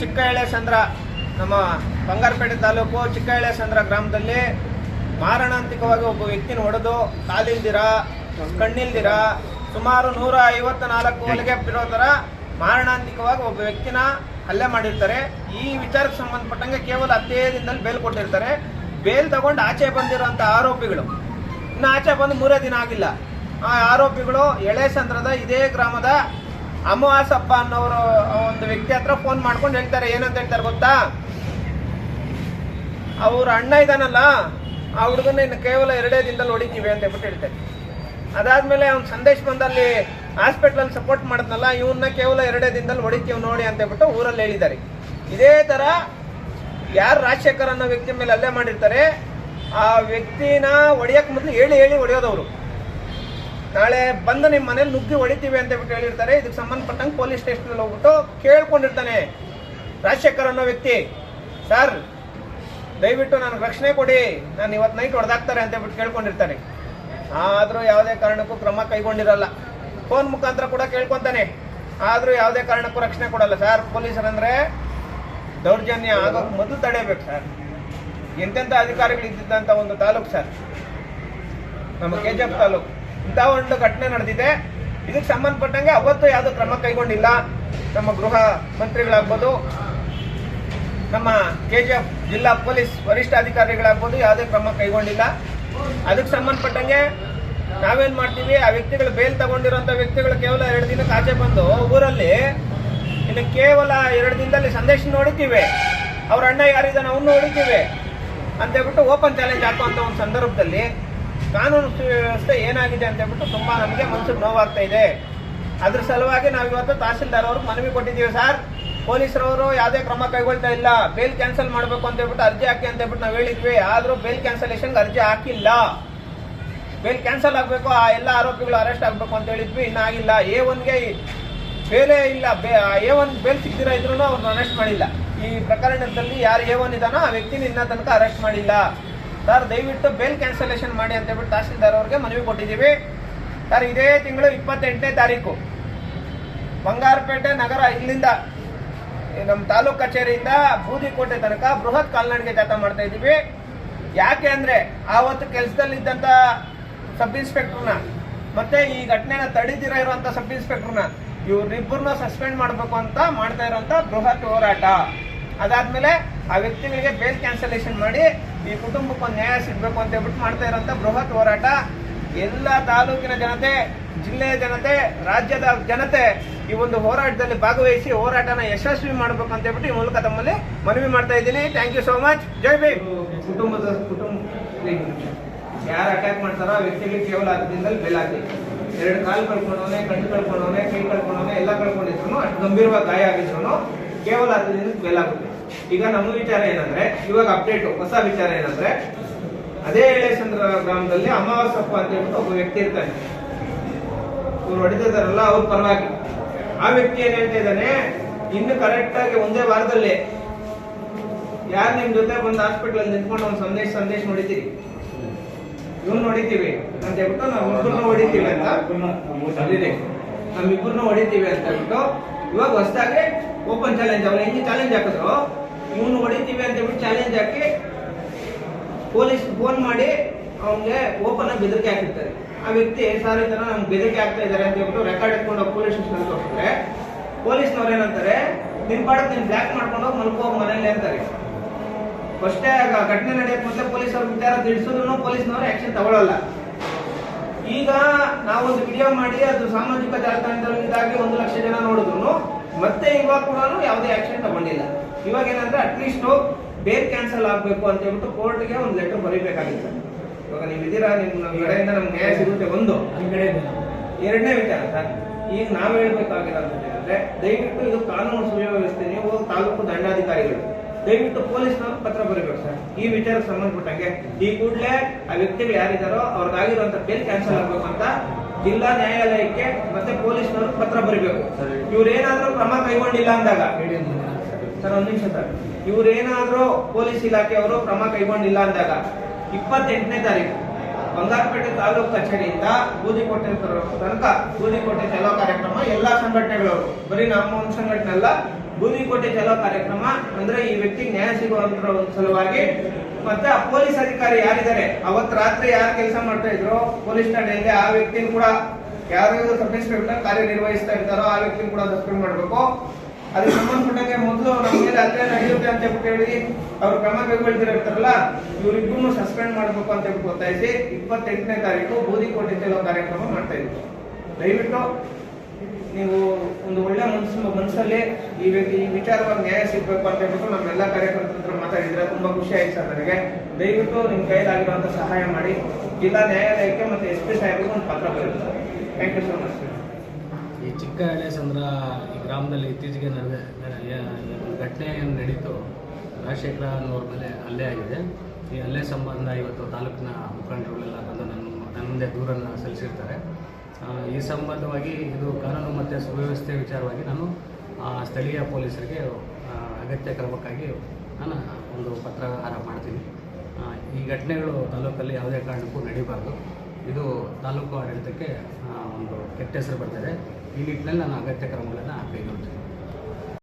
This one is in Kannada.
ಚಿಕ್ಕ ಎಳೆಸಂದ್ರ ನಮ್ಮ ಬಂಗಾರಪೇಟೆ ತಾಲೂಕು ಚಿಕ್ಕ ಎಳೆಸಂದ್ರ ಗ್ರಾಮದಲ್ಲಿ ಮಾರಣಾಂತಿಕವಾಗಿ ಒಬ್ಬ ವ್ಯಕ್ತಿನ ಹೊಡೆದು ಕಾಲಿಲ್ದಿರ, ಕಣ್ಣಿಲ್ದಿರ ಸುಮಾರು ನೂರ ಐವತ್ತ ನಾಲ್ಕು ಹೊಲಿಗೆ ಬಿರೋ ಥರ ಮಾರಣಾಂತಿಕವಾಗಿ ಒಬ್ಬ ವ್ಯಕ್ತಿನ ಹಲ್ಲೆ ಮಾಡಿರ್ತಾರೆ. ಈ ವಿಚಾರಕ್ಕೆ ಸಂಬಂಧಪಟ್ಟಂಗೆ ಕೇವಲ ಹತ್ತೇ ದಿನದಲ್ಲಿ ಬೇಲ್ ಕೊಟ್ಟಿರ್ತಾರೆ. ಬೇಲ್ ತಗೊಂಡು ಆಚೆ ಬಂದಿರುವಂಥ ಆರೋಪಿಗಳು. ಇನ್ನು ಆಚೆ ಬಂದು ಮೂರೇ ದಿನ ಆಗಿಲ್ಲ. ಆ ಆರೋಪಿಗಳು ಎಳೆಸಂದ್ರದ ಇದೇ ಗ್ರಾಮದ ಅಮಾವಾಸಪ್ಪ ಅನ್ನೋರು ಒಂದು ವ್ಯಕ್ತಿ ಹತ್ರ ಫೋನ್ ಮಾಡ್ಕೊಂಡು ಹೇಳ್ತಾರೆ, ಏನಂತ ಹೇಳ್ತಾರೆ ಗೊತ್ತಾ? ಅವ್ರ ಅಣ್ಣ ಇದಾನಲ್ಲ, ಆ ಹುಡುಗನ ಇನ್ನು ಕೇವಲ ಎರಡೇ ದಿನದಲ್ಲಿ ಹೊಡಿತೀವಿ ಅಂತ ಹೇಳ್ಬಿಟ್ಟು ಹೇಳ್ತಾರೆ. ಅದಾದ್ಮೇಲೆ ಅವ್ನ ಸಂದೇಶ ಬಂದಲ್ಲಿ ಹಾಸ್ಪಿಟ್ಲಲ್ಲಿ ಸಪೋರ್ಟ್ ಮಾಡಿದ್ನಲ್ಲ ಇವನ್ನ ಕೇವಲ ಎರಡೇ ದಿನದಲ್ಲಿ ಹೊಡಿತೀವಿ ನೋಡಿ ಅಂತ ಹೇಳ್ಬಿಟ್ಟು ಊರಲ್ಲಿ ಹೇಳಿದ್ದಾರೆ. ಇದೇ ತರ ಯಾರು ರಾಜಶೇಖರ್ ಅನ್ನೋ ವ್ಯಕ್ತಿ ಮೇಲೆ ಅಲ್ಲೇ ಮಾಡಿರ್ತಾರೆ, ಆ ವ್ಯಕ್ತಿನ ಹೊಡಿಯಕ್ ಮೊದಲು ಹೇಳಿ ಹೇಳಿ ಹೊಡೆಯೋದವ್ರು. ನಾಳೆ ಬಂದು ನಿಮ್ಮ ಮನೇಲಿ ನುಗ್ಗಿ ಹೊಡಿತೀವಿ ಅಂತ ಬಿಟ್ಟು ಹೇಳಿರ್ತಾರೆ ಇದಕ್ಕೆ ಸಂಬಂಧಪಟ್ಟಂಗೆ ಪೊಲೀಸ್ ಸ್ಟೇಷನಲ್ಲಿ ಹೋಗ್ಬಿಟ್ಟು ಕೇಳ್ಕೊಂಡಿರ್ತಾನೆ ರಾಜಶೇಖರ್ ಅನ್ನೋ ವ್ಯಕ್ತಿ. ಸರ್, ದಯವಿಟ್ಟು ನನಗೆ ರಕ್ಷಣೆ ಕೊಡಿ. ನಾನು ಇವತ್ತು ನೈಟ್ ಹೊಡೆದಾಕ್ತಾರೆ ಅಂತ ಬಿಟ್ಟು ಕೇಳ್ಕೊಂಡಿರ್ತಾನೆ. ಆದರೂ ಯಾವುದೇ ಕಾರಣಕ್ಕೂ ಕ್ರಮ ಕೈಗೊಂಡಿರಲ್ಲ. ಫೋನ್ ಮುಖಾಂತರ ಕೂಡ ಕೇಳ್ಕೊತಾನೆ. ಆದರೂ ಯಾವುದೇ ಕಾರಣಕ್ಕೂ ರಕ್ಷಣೆ ಕೊಡಲ್ಲ. ಸರ್, ಪೊಲೀಸರಂದರೆ ದೌರ್ಜನ್ಯ ಆಗೋಕ್ಕೆ ಮೊದಲು ತಡೆಯಬೇಕು ಸರ್. ಎಂತೆಂಥ ಅಧಿಕಾರಿಗಳು ಇದ್ದಿದ್ದಂಥ ಒಂದು ತಾಲೂಕು ಸರ್. ನಮ್ಮ ಕೆ ಜಿ ತಾಲೂಕು. ಇಂಥ ಒಂದು ಘಟನೆ ನಡೆದಿದೆ. ಇದಕ್ಕೆ ಸಂಬಂಧಪಟ್ಟಂಗೆ ಅವತ್ತು ಯಾವುದೋ ಕ್ರಮ ಕೈಗೊಂಡಿಲ್ಲ. ನಮ್ಮ ಗೃಹ ಮಂತ್ರಿಗಳಾಗ್ಬೋದು, ನಮ್ಮ ಕೆ ಜಿಲ್ಲಾ ಪೊಲೀಸ್ ವರಿಷ್ಠಾಧಿಕಾರಿಗಳಾಗ್ಬೋದು ಯಾವುದೇ ಕ್ರಮ ಕೈಗೊಂಡಿಲ್ಲ. ಅದಕ್ಕೆ ಸಂಬಂಧಪಟ್ಟಂಗೆ ನಾವೇನ್ ಮಾಡ್ತೀವಿ, ಆ ವ್ಯಕ್ತಿಗಳು ಬೇಲ್ ತಗೊಂಡಿರುವಂತ ವ್ಯಕ್ತಿಗಳು ಕೇವಲ ಎರಡು ದಿನಕ್ಕೆ ಆಚೆ ಬಂದು ಊರಲ್ಲಿ ಇನ್ನು ಕೇವಲ ಎರಡು ದಿನದಲ್ಲಿ ಸಂದೇಶ ನೋಡಿತೀವಿ ಅವ್ರ ಅಣ್ಣ ಯಾರಿದ್ದಾನೆ ಅವನು ಹೊಡಿತೀವಿ ಅಂತ ಹೇಳ್ಬಿಟ್ಟು ಓಪನ್ ಚಾಲೆಂಜ್ ಹಾಕುವಂತ ಒಂದು ಸಂದರ್ಭದಲ್ಲಿ ಕಾನೂನು ವ್ಯವಸ್ಥೆ ಏನಾಗಿದೆ ಅಂತ ಹೇಳ್ಬಿಟ್ಟು ತುಂಬಾ ನಮಗೆ ಮನಸ್ಸಿಗೆ ನೋವಾಗ್ತಾ ಇದೆ. ಅದ್ರ ಸಲುವಾಗಿ ನಾವು ಇವತ್ತು ತಹಸೀಲ್ದಾರ್ ಅವ್ರಿಗೆ ಮನವಿ ಕೊಟ್ಟಿದ್ದೀವಿ ಸರ್. ಪೊಲೀಸರವರು ಯಾವುದೇ ಕ್ರಮ ಕೈಗೊಳ್ತಾ ಇಲ್ಲ. ಬೇಲ್ ಕ್ಯಾನ್ಸಲ್ ಮಾಡಬೇಕು ಅಂತ ಹೇಳ್ಬಿಟ್ಟು ಅರ್ಜಿ ಹಾಕಿ ಅಂತ ಹೇಳ್ಬಿಟ್ಟು ನಾವು ಹೇಳಿದ್ವಿ. ಆದರೂ ಬೇಲ್ ಕ್ಯಾನ್ಸಲೇಷನ್ಗೆ ಅರ್ಜಿ ಹಾಕಿಲ್ಲ. ಬೇಲ್ ಕ್ಯಾನ್ಸಲ್ ಆಗಬೇಕು, ಆ ಎಲ್ಲ ಆರೋಪಿಗಳು ಅರೆಸ್ಟ್ ಆಗಬೇಕು ಅಂತ ಹೇಳಿದ್ವಿ. ಇನ್ನ ಆಗಿಲ್ಲ. ಎ ಒನ್ಗೆ ಬೇಲೆ ಇಲ್ಲ. ಎ ಒನ್ ಬೇಲ್ ಸಿಗ್ದಿರ ಇದ್ರು ಅವ್ರನ್ನ ಅರೆಸ್ಟ್ ಮಾಡಿಲ್ಲ. ಈ ಪ್ರಕರಣದಲ್ಲಿ ಯಾರು ಎ ಒನ್ ಇದಾನೋ ಆ ವ್ಯಕ್ತಿನ ಇನ್ನ ತನಕ ಅರೆಸ್ಟ್ ಮಾಡಿಲ್ಲ. ಸರ್, ದಯವಿಟ್ಟು ಬೇಲ್ ಕ್ಯಾನ್ಸಲೇಷನ್ ಮಾಡಿ ಅಂತ ಹೇಳ್ಬಿಟ್ಟು ತಹಸೀಲ್ದಾರ್ ಅವ್ರಿಗೆ ಮನವಿ ಕೊಟ್ಟಿದ್ದೀವಿ. ಸರ್, ಇದೇ ತಿಂಗಳು ಇಪ್ಪತ್ತೆಂಟನೇ ತಾರೀಕು. ಬಂಗಾರಪೇಟೆ ನಗರ ಇಲ್ಲಿಂದ ನಮ್ಮ ತಾಲೂಕ್ ಕಚೇರಿಯಿಂದ ಬೂದಿಕೋಟೆ ತನಕ ಬೃಹತ್ ಕಾಲ್ನಡಿಗೆ ಜಾಥಾ ಮಾಡ್ತಾ ಇದ್ದೀವಿ. ಯಾಕೆ ಅಂದರೆ ಆವತ್ತು ಕೆಲಸದಲ್ಲಿದ್ದಂತ ಸಬ್ ಇನ್ಸ್ಪೆಕ್ಟರ್ನ, ಮತ್ತೆ ಈ ಘಟನೆನ ತಡಿದಿರ ಇರುವಂತ ಸಬ್ ಇನ್ಸ್ಪೆಕ್ಟರ್ನ ಇವ್ರಿಬ್ಬರನ್ನ ಸಸ್ಪೆಂಡ್ ಮಾಡಬೇಕು ಅಂತ ಮಾಡ್ತಾ ಇರುವಂತ ಬೃಹತ್ ಹೋರಾಟ. ಅದಾದ್ಮೇಲೆ ಆ ವ್ಯಕ್ತಿಗಳಿಗೆ ಬೇಲ್ ಕ್ಯಾನ್ಸಲೇಷನ್ ಮಾಡಿ ಈ ಕುಟುಂಬಕ್ಕೆ ಒಂದು ನ್ಯಾಯ ಸಿಗ್ಬೇಕು ಅಂತ ಹೇಳ್ಬಿಟ್ಟು ಮಾಡ್ತಾ ಇರುವಂತ ಬೃಹತ್ ಹೋರಾಟ. ಎಲ್ಲ ತಾಲೂಕಿನ ಜನತೆ, ಜಿಲ್ಲೆಯ ಜನತೆ, ರಾಜ್ಯದ ಜನತೆ ಈ ಒಂದು ಹೋರಾಟದಲ್ಲಿ ಭಾಗವಹಿಸಿ ಹೋರಾಟನ ಯಶಸ್ವಿ ಮಾಡಬೇಕು ಅಂತ ಹೇಳ್ಬಿಟ್ಟು ಈ ಮೂಲಕ ತಮ್ಮಲ್ಲಿ ಮನವಿ ಮಾಡ್ತಾ ಇದ್ದೀನಿ. ಥ್ಯಾಂಕ್ ಯು ಸೋ ಮಚ್ ಜೈ ಬಿ ಕುಟುಂಬದ ಕುಟುಂಬ ಯಾರು ಅಟ್ಯಾಕ್ ಮಾಡ್ತಾರೋ ಆ ವ್ಯಕ್ತಿಗಳಿಗೆ ಕೇವಲ ಹತ್ತು ದಿನದಲ್ಲಿ ಬೆಲ್ ಎರಡು ಕಾಲು ಕಳ್ಕೊಂಡವನೆ, ಕಣ್ಣು ಕಳ್ಕೊಂಡವನೆ, ಕೈ ಕಳ್ಕೊಂಡವನೆ ಎಲ್ಲ ಕಳ್ಕೊಂಡಿದ್ರು ಅಷ್ಟು ಗಂಭೀರವಾಗಿ ಗಾಯ ಆಗಿದ್ರು ಕೇವಲ ಹತ್ತು ದಿನಕ್ಕೆ ಬೆಲ್ ಆಗುತ್ತೆ. ಈಗ ನಮ್ಮ ವಿಚಾರ ಏನಂದ್ರೆ, ಇವಾಗ ಅಪ್ಡೇಟ್ ಹೊಸ ವಿಚಾರ ಏನಂದ್ರೆ, ಅದೇ ಎಳೆಸಂದ್ರ ಗ್ರಾಮದಲ್ಲಿ ಅಮಾವಾಸ್ಯಪ್ಪ ಅಂತ ಹೇಳ್ಬಿಟ್ಟು ಒಬ್ಬ ವ್ಯಕ್ತಿ ಇರ್ತಾನೆ. ಇವ್ರು ಹೊಡೆದಿದ್ದಾರಲ್ಲ, ಅವ್ರ ಪರವಾಗಿ. ಆ ವ್ಯಕ್ತಿ ಏನ್ ಹೇಳ್ತಾ ಇದ್ದಾನೆ, ಇನ್ನು ಕರೆಕ್ಟ್ ಆಗಿ ಒಂದೇ ವಾರದಲ್ಲಿ ಯಾರು ನಿಮ್ ಜೊತೆ ಬಂದು ಹಾಸ್ಪಿಟಲ್ ನಿಂತ್ಕೊಂಡು ಒಂದು ಸಂದೇಶ ಸಂದೇಶ ನೋಡಿದ್ದೀರಿ? ಇವ್ನು ನೋಡಿದ್ದೀವಿ ಅಂತ ಹೇಳ್ಬಿಟ್ಟು ನಾವು ಇಬ್ಬರನ್ನ ಹೊಡಿತೀವಿ ಅಂತ. ನಮ್ ನಮ್ಮಿಬ್ಬರನ್ನ ಹೊಡಿತೀವಿ ಅಂತ ಹೇಳ್ಬಿಟ್ಟು ಇವಾಗ ಹೊಸದಾಗಿ ಓಪನ್ ಚಾಲೆಂಜ್ ಅವ್ರು ಹೆಂಗೆ ಚಾಲೆಂಜ್ ಹಾಕಿದ್ರು? ಇವನು ಹೊಡಿತೀವಿ ಅಂತ ಹೇಳ್ಬಿಟ್ಟು ಚಾಲೆಂಜ್ ಹಾಕಿ ಪೊಲೀಸ್ ಫೋನ್ ಮಾಡಿ ಅವನಿಗೆ ಓಪನ್ ಆಗಿ ಬೆದರಿಕೆ ಹಾಕಿರ್ತಾರೆ. ಆ ವ್ಯಕ್ತಿ ಸರ್ ತರ ನಮ್ಗೆ ಬೆದರಿಕೆ ಹಾಕ್ತಾ ಇದ್ದಾರೆ ಅಂತ ಹೇಳ್ಬಿಟ್ಟು ರೆಕಾರ್ಡ್ ಎತ್ಕೊಂಡು ಹೋಗಿ ಪೊಲೀಸ್ ಸ್ಟೇಷನ್ ತೋರಿಸ್ತಾರೆ. ಪೊಲೀಸ್ನವ್ರು ಏನಂತಾರೆ, ನಿನ್ ಪಾಡಕ್ ನೀನು ಬ್ಲಾಕ್ ಮಾಡ್ಕೊಂಡು ಹೋಗಿ, ಮಲ್ಕೋ ಹೋಗಿ ಮನೇಲಿ ಅಂತಾರೆ. ಫಸ್ಟೇ ಘಟನೆ ಪೊಲೀಸ್ ಮೊದಲೇ ಪೊಲೀಸರು ವಿಚಾರ ತಿಳಿಸಿದ್ರು ಪೊಲೀಸ್ನವರು ಆಕ್ಷನ್ ತಗೊಳ್ಳಲ್ಲ ಈಗ ನಾವೊಂದು ವಿಡಿಯೋ ಮಾಡಿ, ಅದು ಸಾಮಾಜಿಕ ಜಾಲತಾಣದಲ್ಲಿ ಇದಾಗಿ ಒಂದು ಲಕ್ಷ ಜನ ನೋಡಿದ್ರು ಮತ್ತೆ ಇವಾಗ ಕೂಡ ಯಾವುದೇ ಆಕ್ಷನ್ ತಗೊಂಡಿಲ್ಲ. ಇವಾಗ ಏನಂದ್ರೆ ಅಟ್ಲೀಸ್ಟ್ ಬೇರ್ ಕ್ಯಾನ್ಸಲ್ ಆಗ್ಬೇಕು ಅಂತ ಹೇಳ್ಬಿಟ್ಟು ಕೋರ್ಟ್ಗೆ ಒಂದು ಲೆಟರ್ ಬರೀಬೇಕಾಗಿತ್ತು. ಇವಾಗ ನೀವು ಇದೀರಾ ನಿಮ್ಮ ಕಡೆಯಿಂದ ನಮ್ಗೆ ನ್ಯಾಯ ಸಿಗುತ್ತೆ ಒಂದು. ಎರಡನೇ ವಿಚಾರ ಸರ್. ಈಗ ನಾವ್ ಹೇಳ್ಬೇಕಾಗಿರೋದು ಏನಂದ್ರೆ ದಯವಿಟ್ಟು ಇದು ಕಾನೂನು ಸುವ್ಯವಸ್ಥೆ ನೀವು ತಾಲೂಕು ದಂಡಾಧಿಕಾರಿಗಳು ದಯವಿಟ್ಟು ಪೊಲೀಸ್ನವ್ರು ಪತ್ರ ಬರೀಬೇಕು ಸರ್. ಈ ವಿಚಾರ ಸಂಬಂಧಪಟ್ಟಂಗೆ ಈ ಕೂಡಲೇ ಆ ವ್ಯಕ್ತಿಗಳು ಯಾರಿದಾರೋ ಅವ್ರಿಗಾಗಿರುವಂತ ಬೇಲ್ ಕ್ಯಾನ್ಸಲ್ ಆಗ್ಬೇಕು ಅಂತ ಜಿಲ್ಲಾ ನ್ಯಾಯಾಲಯಕ್ಕೆ ಮತ್ತೆ ಪೊಲೀಸ್ನವರು ಪತ್ರ ಬರೀಬೇಕು. ಇವ್ರೇನಾದ್ರೂ ಕ್ರಮ ಕೈಗೊಂಡಿಲ್ಲ ಅಂದಾಗ ಸರ್, ಒಂದ್ ನಿಮಿಷ ಸರ್. ಇವ್ರೇನಾದ್ರೂ ಪೊಲೀಸ್ ಇಲಾಖೆಯವರು ಕ್ರಮ ಕೈಗೊಂಡಿಲ್ಲ ಅಂದಾಗ ಇಪ್ಪತ್ತೆಂಟನೇ ತಾರೀಕು ಬಂಗಾರಪೇಟೆ ತಾಲೂಕು ಕಚೇರಿಯಿಂದ ಬೂದಿಕೋಟೆ ತನಕ ಬೂದಿಕೋಟೆ ಚಲೋ ಕಾರ್ಯಕ್ರಮ, ಎಲ್ಲಾ ಸಂಘಟನೆಗಳವರು ಬರೀ ನಮ್ಮ ಒಂದು ಸಂಘಟನೆ ಅಲ್ಲ ಬೂದಿಕೋಟೆ ಚಲೋ ಕಾರ್ಯಕ್ರಮ ಅಂದ್ರೆ ಈ ವ್ಯಕ್ತಿಗೆ ನ್ಯಾಯ ಸಿಗುವಂತ ಒಂದು ಸಲುವಾಗಿ ಮತ್ತೆ ಪೊಲೀಸ್ ಅಧಿಕಾರಿ ಯಾರಿದ್ದಾರೆ? ಅವತ್ ರಾತ್ರಿ ಯಾರು ಕೆಲಸ ಮಾಡ್ತಾ ಇದ್ರು? ಪೊಲೀಸ್ ಠಾಣೆಯಲ್ಲಿ ಆ ವ್ಯಕ್ತಿನ ಕೂಡ ಯಾರು ಸಬ್ ಇನ್ಸ್ಪೆಕ್ಟರ್ ಕಾರ್ಯನಿರ್ವಹಿಸ್ತಾ ಇರ್ತಾರೋ ಆ ವ್ಯಕ್ತಿನ ಕೂಡ ಸಸ್ಪೆಂಡ್ ಮಾಡ್ಬೇಕು. ಅದಕ್ಕೆ ಸಂಬಂಧಪಟ್ಟಂಗೆ ಮೊದಲು ನಮ್ಮ ಮೇಲೆ ಹತ್ಯೆ ನಡೆಯುತ್ತೆ ಅಂತ ಹೇಳ್ಬಿಟ್ಟು ಹೇಳಿ, ಅವ್ರು ಕ್ರಮ ಕೈಗೊಳ್ತಿರ್ತಾರಲ್ಲ ಇವರಿಬ್ಬರು ಸಸ್ಪೆಂಡ್ ಮಾಡ್ಬೇಕು ಅಂತ ಹೇಳ್ಬಿಟ್ಟು ಒತ್ತಾಯಿಸಿ, ಇಪ್ಪತ್ತೆಂಟನೇ ತಾರೀಕು ಬೂದಿಕೋಟೆ ಕೆಲವು ಕಾರ್ಯಕ್ರಮ ಮಾಡ್ತಾ ಇದ್ವಿ. ದಯವಿಟ್ಟು ನೀವು ಒಂದು ಒಳ್ಳೆ ಮನಸ್ಸು ಮನಸ್ಸಲ್ಲಿ ಈ ವ್ಯಕ್ತಿ ಈ ವಿಚಾರವಾಗಿ ನ್ಯಾಯ ಸಿಗ್ಬೇಕು ಅಂತ ಹೇಳ್ಬಿಟ್ಟು ನಮ್ಮೆಲ್ಲ ಕಾರ್ಯಕರ್ತರ ಮಾತಾಡಿದ್ರೆ ತುಂಬಾ ಖುಷಿ ಆಯ್ತು ಸರ್ ನನಗೆ. ದಯವಿಟ್ಟು ನಿಮ್ಮ ಕೈಲಾಗಿರುವಂತ ಸಹಾಯ ಮಾಡಿ. ಜಿಲ್ಲಾ ನ್ಯಾಯಾಲಯಕ್ಕೆ ಮತ್ತೆ ಎಸ್ ಪಿ ಸಾಹೇಬ್ಗೆ ಒಂದು ಪತ್ರ ಬರುತ್ತೆ. ಥ್ಯಾಂಕ್ ಯು ಸೊ ಮಚ್ ಚಿಕ್ಕ ಎಳೆಸಂದ್ರ ಈ ಗ್ರಾಮದಲ್ಲಿ ಇತ್ತೀಚೆಗೆ ನಡೆದ ಘಟನೆ ಏನು ನಡೀತು. ರಾಜಶೇಖರ ಅನ್ನೋರ ಮೇಲೆ ಹಲ್ಲೆ ಆಗಿದೆ. ಈ ಹಲ್ಲೆ ಸಂಬಂಧ ಇವತ್ತು ತಾಲೂಕಿನ ಮುಖಂಡರುಗಳೆಲ್ಲ ಬಂದು ನನ್ನ ನನ್ನ ಮುಂದೆ ದೂರನ್ನು ಸಲ್ಲಿಸಿರ್ತಾರೆ. ಈ ಸಂಬಂಧವಾಗಿ ಇದು ಕಾನೂನು ಮತ್ತು ಸುವ್ಯವಸ್ಥೆ ವಿಚಾರವಾಗಿ ನಾನು ಸ್ಥಳೀಯ ಪೊಲೀಸರಿಗೆ ಅಗತ್ಯ ಕ್ರಮಕ್ಕಾಗಿ ನಾನು ಒಂದು ಪತ್ರಹಾರ ಮಾಡ್ತೀನಿ. ಈ ಘಟನೆಗಳು ತಾಲೂಕಲ್ಲಿ ಯಾವುದೇ ಕಾರಣಕ್ಕೂ ನಡೀಬಾರ್ದು. ಇದು ತಾಲೂಕು ಆಡಳಿತಕ್ಕೆ ಒಂದು ಕೆಟ್ಟ ಹೆಸರು ಬರ್ತಿದೆ ಈ ನಿಟ್ಟಿನಲ್ಲಿ ನಾನು ಅಗತ್ಯ ಕ್ರಮಗಳನ್ನು ಕೈಗೊಳ್ತೀನಿ